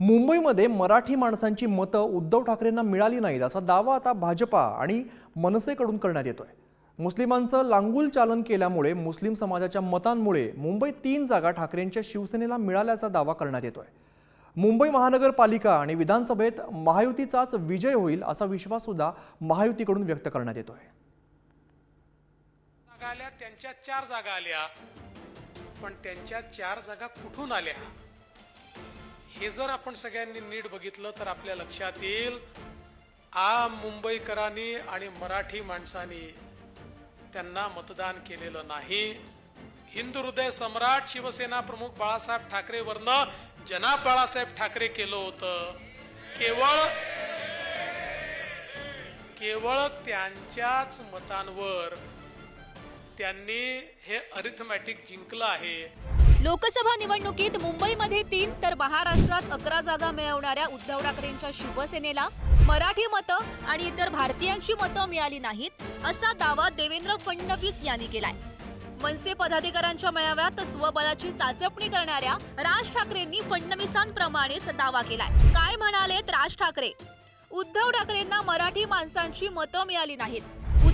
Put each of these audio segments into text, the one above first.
मुंबईमध्ये मराठी माणसांची मतं उद्धव ठाकरेंना मिळाली नाहीत असा दावा आता भाजपा आणि मनसेकडून करण्यात येतोय. मुस्लिमांचं लांगूल चालन केल्यामुळे मुस्लिम समाजाच्या मतांमुळे मुंबईत तीन जागा ठाकरेंच्या शिवसेनेला मिळाल्याचा दावा करण्यात येतोय. मुंबई महानगरपालिका आणि विधानसभेत महायुतीचाच विजय होईल असा विश्वास सुद्धा महायुतीकडून व्यक्त करण्यात येतोय. त्यांच्या चार जागा आल्या. पण त्यांच्या चार जागा कुठून आल्या? हे जर आपण सगळ्यांनी नीट बघितलं तर आपल्या लक्षात येईल आ मुंबईकरांनी आणि मराठी माणसांनी त्यांना मतदान केलेलं नाही. हिंदू हृदय सम्राट शिवसेना प्रमुख बाळासाहेब ठाकरेवरनं जनाब बाळासाहेब ठाकरे केलं होतं केवळ केवळ त्यांच्याच मतांवर त्यांनी हे अरिथमॅटिक जिंकलं आहे. लोकसभा निवडणुकीत मुंबईमध्ये तीन तर महाराष्ट्रात अकरा जागा मिळवणाऱ्या उद्धव ठाकरेंच्या शिवसेनेला मराठी मतं आणि इतर भारतीयांची मतं मिळाली नाहीत असा दावा देवेंद्र फडणवीस यांनी केलाय. मनसे पदाधिकाऱ्यांच्या मेळाव्यात स्वबळाची चाचपणी करणाऱ्या राज ठाकरेंनी फडणवीसांप्रमाणेच दावा केलाय. काय म्हणालेत राज ठाकरे? उद्धव ठाकरेंना मराठी माणसांची मतं मिळाली नाहीत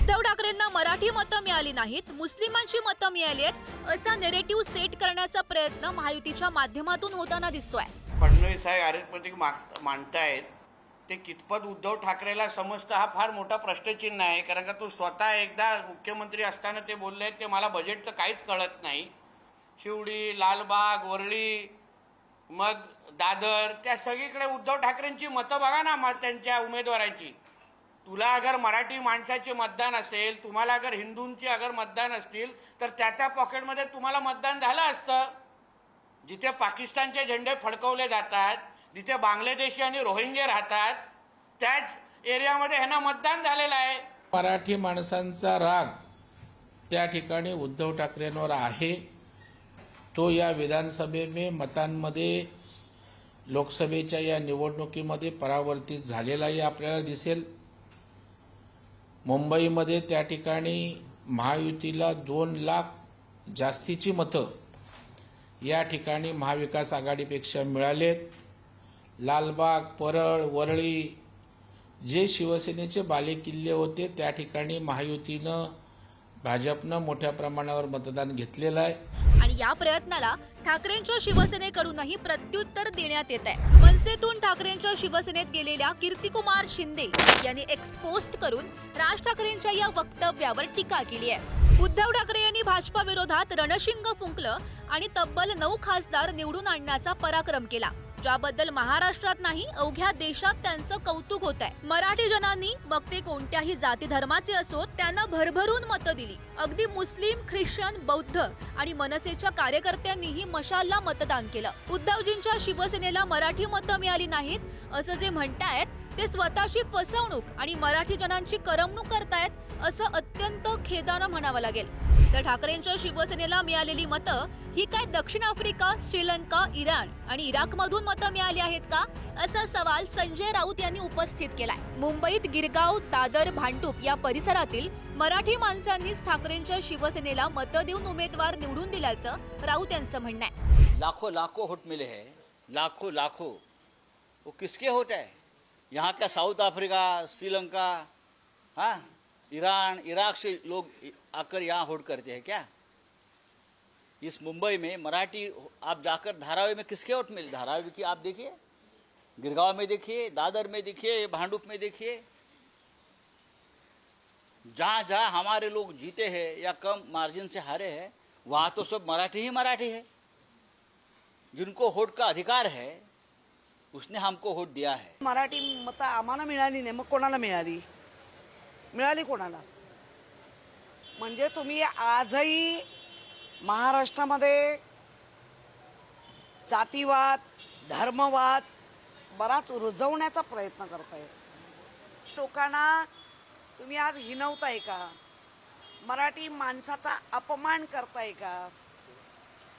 उद्धव ठाकरेंना मराठी मतं मिळाली नाहीत मुस्लिमांची मतं मिळाली आहेत असा नेरेटिव्ह सेट करण्याचा प्रयत्न महायुतीच्या माध्यमातून होताना दिसतोय. फडणवीस साहेब अरिथमेटिक मांडतायत. ते कितपत उद्धव ठाकरेला समजतं हा फार मोठा प्रश्नचिन्ह आहे कारण का तो स्वतः एकदा मुख्यमंत्री असताना ते बोलले आहेत की मला बजेटचं काहीच कळत नाही. शिवडी लालबाग वरळी मग दादर त्या सगळीकडे उद्धव ठाकरेंची मतं बघा ना मग त्यांच्या उमेदवाराची. तुला अगर मराठी माणसाचे मतदान असेल तुम्हाला अगर हिंदूंची अगर मतदान असतील तर त्या त्या पॉकेटमध्ये तुम्हाला मतदान झालं असतं. जिथे पाकिस्तानचे झेंडे फडकवले जातात जिथे बांगलादेशी आणि रोहिंगे राहतात त्याच एरियामध्ये ह्यांना मतदान झालेलं आहे. मराठी माणसांचा राग त्या ठिकाणी उद्धव ठाकरेंवर आहे. तो या विधानसभेमे मतांमध्ये लोकसभेच्या या निवडणुकीमध्ये परावर्तित झालेलाही आपल्याला दिसेल. मुंबईमध्ये त्या ठिकाणी महायुतीला दोन लाख जास्तीची मतं या ठिकाणी महाविकास आघाडीपेक्षा मिळालेत. लालबाग परळ वरळी जे शिवसेनेचे बालेकिल्ले होते त्या ठिकाणी महायुतीनं भाजपनं मोठ्या प्रमाणावर मतदान घेतलेलं आहे. आणि या प्रयत्नाला ठाकरेंच्या शिवसेनेकडूनही प्रत्युत्तर देण्यात येत आहे. मनसेतून ठाकरेंच्या शिवसेनेत गेलेल्या कीर्तिकुमार शिंदे यांनी एक्सपोस्ट करून राज ठाकरेंच्या या वक्तव्यावर टीका केली आहे. उद्धव ठाकरे यांनी भाजपा विरोधात रणशिंग फुंकलं आणि तब्बल नऊ खासदार निवडून आणण्याचा पराक्रम केला. ज्याबद्दल महाराष्ट्रात नाही अवघ्या देशात त्यांचं कौतुक होत आहे मराठी जनांनी मग ते कोणत्याही जाती धर्माचे असोत त्यांना भरभरून मतं दिली. अगदी मुस्लिम ख्रिश्चन बौद्ध आणि मनसेच्या कार्यकर्त्यांनीही मशालला मतदान केलं. उद्धवजींच्या शिवसेनेला मराठी मतं मिळाली नाहीत असं जे म्हणतायत ते स्वतःची फसवणूक आणि मराठी जनांची करमणूक करतायत असं अत्यंत खेदानं म्हणावं लागेल. तर ठाकरेंच्या शिवसेनेला मिळालेली मतं ही काय दक्षिण आफ्रिका श्रीलंका इराण आणि इराकमधून मतं मिळाली आहेत का? असा सवाल संजय राऊत यांनी उपस्थित केलाय. मुंबईत गिरगाव दादर भांडूप या परिसरातील मराठी माणसांनीच ठाकरेंच्या शिवसेनेला मतं देऊन उमेदवार निवडून दिल्याचं राऊत यांचं म्हणणं आहे. लाखो लाखो होट मिले है. लाखो लाखो वो किसके वोट है? यहाँ का साउथ अफ्रीका, श्रीलंका हाँ ईरान, इराक से लोग आकर यहाँ वोट करते हैं क्या? इस मुंबई में मराठी आप जाकर धारावी में किसके वोट मिले, धारावी की आप देखिए, गिरगांव में देखिए, दादर में देखिए, भांडुप में देखिए, जहाँ जहाँ हमारे लोग जीते हैं या कम मार्जिन से हारे हैं, वहाँ तो सब मराठी ही मराठी है, जिनको वोट का अधिकार है उसने हमको वोट दिया है। मराठी मतं आम्हाला मिळाली नाही मग कोणाला मिळाली? मिळाली कोणाला? म्हणजे तुम्ही आजही महाराष्ट्रामध्ये जातीवाद धर्मवाद बराच रुजवण्याचा प्रयत्न करताय. लोकांना तुम्ही आज हिनवताय का? मराठी माणसाचा अपमान करताय का?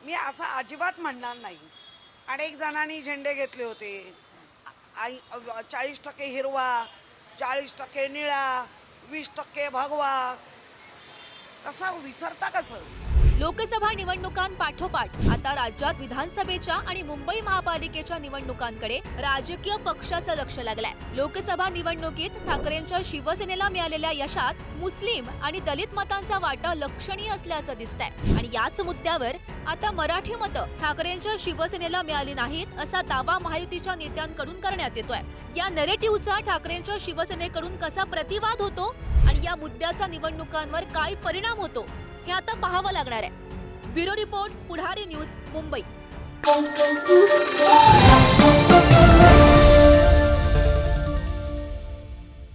मी असं अजिबात म्हणणार नाही. अनेक जणांनी झेंडे घेतले होते. आई चाळीस टक्के हिरवा चाळीस टक्के निळा वीस टक्के भगवा. कसा विसरता कसं? लोकसभा निवडणुकांपाठोपाठ आता राज्यात विधानसभेच्या आणि मुंबई महापालिकेच्या निवडणुकांकडे राजकीय पक्षाचं लक्ष लागलंय. लोकसभा निवडणुकीत ठाकरेंच्या शिवसेनेला मिळालेल्या यशात मुस्लिम आणि दलित मतांचा वाटा लक्षणीय असल्याचं दिसतंय. आणि याच मुद्द्यावर आता मराठी मतं ठाकरेंच्या शिवसेनेला मिळाली नाहीत असा दावा महायुतीच्या नेत्यांकडून करण्यात येतोय. या नरेटिव्हचा ठाकरेंच्या शिवसेनेकडून कसा प्रतिवाद होतो? आणि या मुद्द्याचा निवडणुकांवर काय परिणाम होतो? हे आता पाहावं लागणार आहे. Bureau report Pudhari news Mumbai.